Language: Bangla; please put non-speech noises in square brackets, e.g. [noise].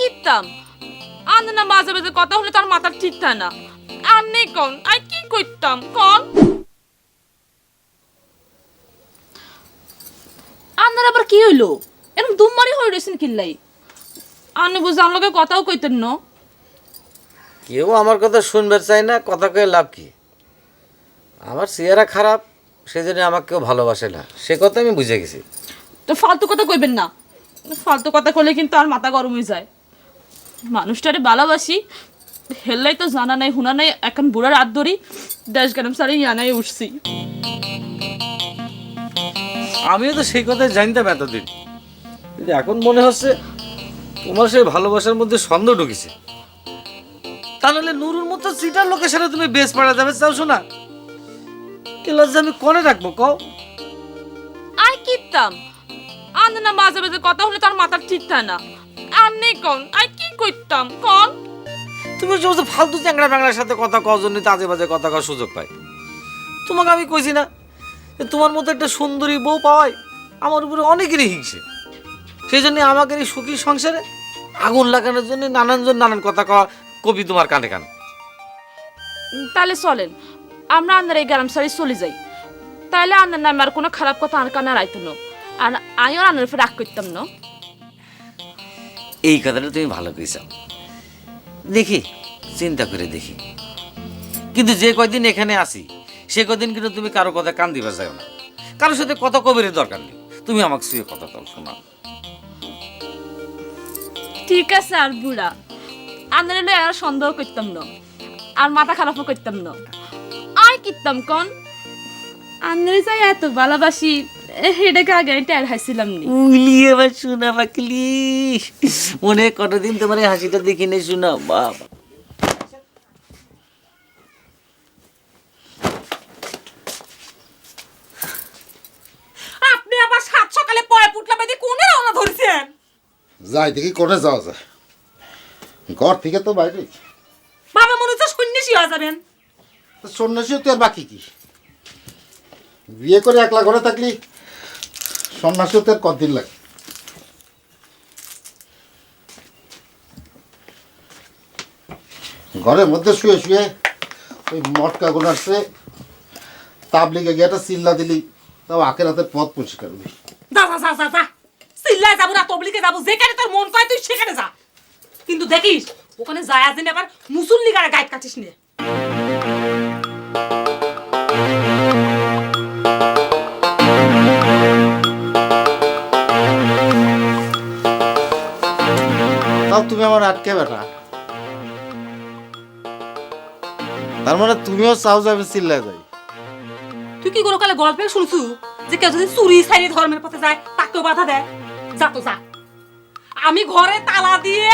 কিতাম। আন্দে না মাঝে মাঝে কথা হলে তার মাথার ঠিক থাকে না। আর নেই কন? আই কি করতাম? কন? আন্দার আবার কি হইল? এরকম দুমমারি হয়ে রয়েছেন কিল্লাই। আন্নে বুঝে আমার লগে কথাও কইতেন না। কেউ আমার কথা শুনবে চাই না কথা কয়ে লাভ কি? আমার চেহারা খারাপ সেজন্য আমাকে কেউ ভালোবাসে না। সে কথা আমি বুঝে গেছি। তো ফালতু কথা কইবেন না। ফালতু কথা কইলে কিন্তু আর মাথা গরম হয়ে যায়। মানুষটারে ভালোবাসি হেললাই তো জানা নাই হুনা নাই এখন বুড়ার হাত ধরি দেশ গরম সারি ইয়ানাই উঠছি। আমিও তো সেই কথাই জানতাম এতদিন। কিন্তু এখন মনে হচ্ছে তোমার সেই ভালোবাসার মধ্যে সন্দেহ ঢুকেছে। তাহলে নুরুর মতো সিটার লোকের সাথে তুমি বেশ পাড়া যাবে চাও শোনা? এ লজ্জা আমি কনে রাখব কও? আই কিতাম আন্দে না মাঝে মাঝে কথা হলে তার মাথার ঠিক থাকে না। আর নেই কন আই কি করতাম? কন? তুমি সমস্ত ফালতু চ্যাংড়া ব্যাংড়ার সাথে কথা কওয়ার জন্য তো আজে বাজে কথা কওয়ার সুযোগ পাই। তোমাকে আমি কইছি না যে তোমার মতো একটা সুন্দরী বউ পাওয়াই আমার উপরে অনেকেরই হিংসে। সেই জন্য আমাদের এই সুখী সংসারে আগুন লাগানোর জন্য নানানজন নানান কথা কওয়া কবি তোমার কানে কানে। তাহলে চলেন আমরা আন্দার এই গ্রাম সারি চলে যাই। তাহলে আন্দার নামে আর কোনো খারাপ কথা আর কানে রাইতো না। আর আমিও আন্দার উপরে রাগ করতাম না। এই কথাটা তুমি ভালো কইছো দেখি, চিন্তা করে দেখি। কিন্তু যে কয়দিন এখানে আসি সে কদিন কিন্তু তুমি কারও কথা কান দিবা যাও না। কারোর সাথে কথা কবিরের দরকার নেই। তুমি আমাকে শুয়ে কথা কও শোনা ঠিক আছে, আর বুড়া। আন্দার এলে আর সন্দেহ করতাম না। আর মাথা খারাপও করতাম না। আর কিতাম কন? আন্দার যাই এত ভালোবাসি। [laughs] হেডেকে আগে আমি টের হাসছিলাম নি। উলি আমার শোনা বাকলি। মনে কতদিন তোমার এই হাসিটা দেখি নেই শোনা বাবা। আপনি আবার সাত সকালে পয় পুটলা বেঁধে কোনে রওনা ধরছেন? যাই দেখি কোনে যাওয়া যায়। ঘর থেকে তো বাইরে। ভাবে মনে হচ্ছে সন্ন্যাসী হয়ে যাবেন। সন্ন্যাসী তো আর বাকি কি? বিয়ে করে একলা ঘরে থাকলি সন্ন্যাসী তো আর কদিন লাগে? ঘরের মধ্যে শুয়ে শুয়ে ওই মটকা গোনাচ্ছে তাবলিগে গিয়ে একটা চিল্লা দিলি, তাও আখের হাতের পথ পরিষ্কার হবি যা চিল্লায় যাব না যাব, যেখানে তোর মন কয় তুই সেখানে কিন্তু দেখিস, ওখানে যায় কাটিস আমার আটকে বেটা। তার মানে তুমিও চাও যাবে চিল্লাই যাই। তুই কি কোনো কালে গল্পে শুনছু? যে কেউ যদি চুরি সাইনি ধর্মের পথে যায়, তাকেও বাধা দেয়? যা তো যা। আমি ঘরে তালা দিয়ে